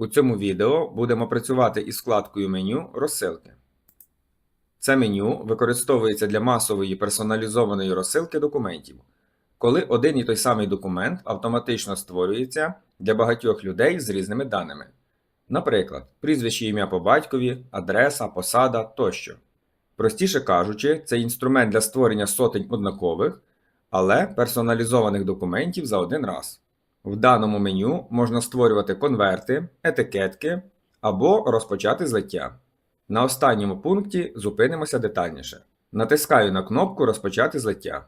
У цьому відео будемо працювати із вкладкою меню розсилки. Це меню використовується для масової персоналізованої розсилки документів, коли один і той самий документ автоматично створюється для багатьох людей з різними даними. Наприклад, прізвище ім'я по батькові, адреса, посада тощо. Простіше кажучи, це інструмент для створення сотень однакових, але персоналізованих документів за один раз. В даному меню можна створювати конверти, етикетки або розпочати злиття. На останньому пункті зупинимося детальніше. Натискаю на кнопку Розпочати злиття.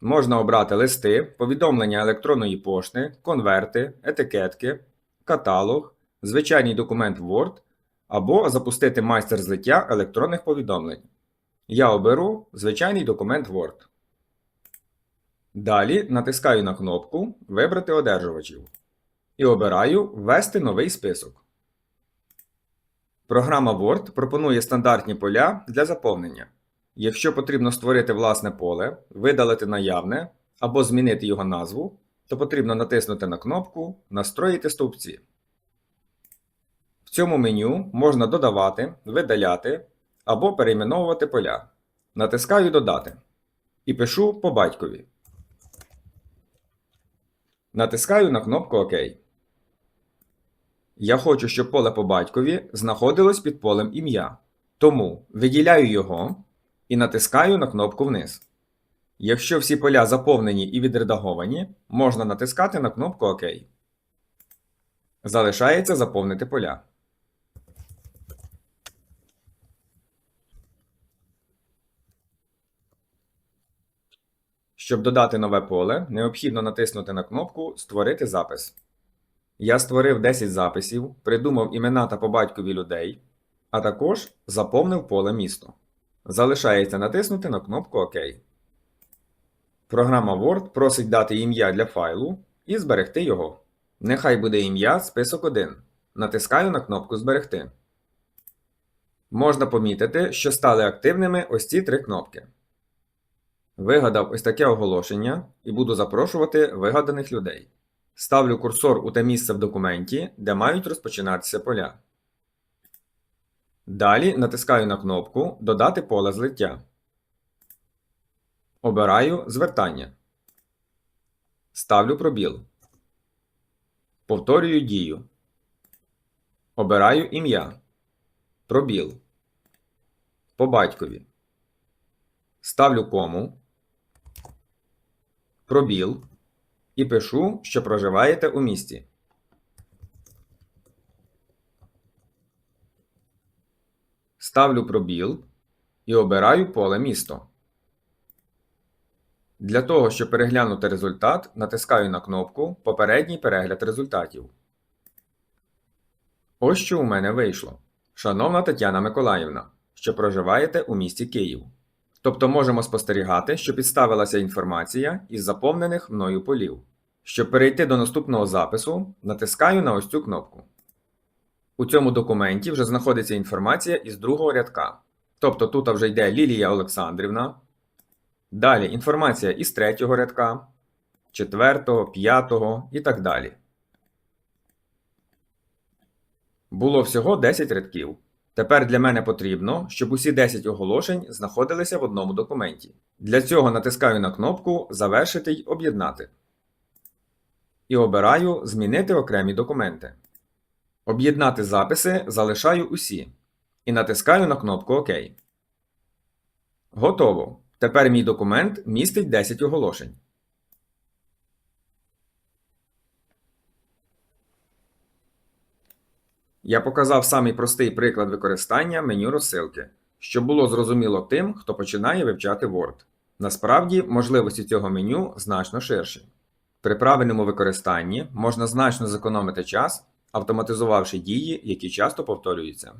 Можна обрати листи, повідомлення електронної пошти, конверти, етикетки, каталог, звичайний документ Word або запустити майстер злиття електронних повідомлень. Я оберу звичайний документ Word. Далі натискаю на кнопку Вибрати одержувачів і обираю Ввести новий список. Програма Word пропонує стандартні поля для заповнення. Якщо потрібно створити власне поле, видалити наявне або змінити його назву, то потрібно натиснути на кнопку Настроїти стовпці. В цьому меню можна додавати, видаляти або перейменовувати поля. Натискаю Додати і пишу по батькові. Натискаю на кнопку ОК. Я хочу, щоб поле по батькові знаходилось під полем ім'я. Тому виділяю його і натискаю на кнопку вниз. Якщо всі поля заповнені і відредаговані, можна натискати на кнопку ОК. Залишається заповнити поля. Щоб додати нове поле, необхідно натиснути на кнопку Створити запис. Я створив 10 записів, придумав імена та по батькові людей, а також заповнив поле місто. Залишається натиснути на кнопку ОК. Програма Word просить дати ім'я для файлу і зберегти його. Нехай буде ім'я список 1. Натискаю на кнопку Зберегти. Можна помітити, що стали активними ось ці три кнопки. Вигадав ось таке оголошення і буду запрошувати вигаданих людей. Ставлю курсор у те місце в документі, де мають розпочинатися поля. Далі натискаю на кнопку Додати поле злиття. Обираю Звертання. Ставлю пробіл. Повторюю дію. Обираю ім'я. Пробіл. По батькові. Ставлю кому. Пробіл. І пишу, що проживаєте у місті. Ставлю пробіл і обираю поле місто. Для того, щоб переглянути результат, натискаю на кнопку Попередній перегляд результатів. Ось що у мене вийшло. Шановна Тетяна Миколаївна, що проживаєте у місті Київ. Тобто можемо спостерігати, що підставилася інформація із заповнених мною полів. Щоб перейти до наступного запису, натискаю на ось цю кнопку. У цьому документі вже знаходиться інформація із другого рядка. Тобто тут вже йде Лілія Олександрівна. Далі інформація із третього рядка, четвертого, п'ятого і так далі. Було всього 10 рядків. Тепер для мене потрібно, щоб усі 10 оголошень знаходилися в одному документі. Для цього натискаю на кнопку Завершити й об'єднати. І обираю Змінити окремі документи. Об'єднати записи залишаю усі. І натискаю на кнопку ОК. Готово. Тепер мій документ містить 10 оголошень. Я показав самий простий приклад використання меню розсилки, щоб було зрозуміло тим, хто починає вивчати Word. Насправді, можливості цього меню значно ширші. При правильному використанні можна значно зекономити час, автоматизувавши дії, які часто повторюються.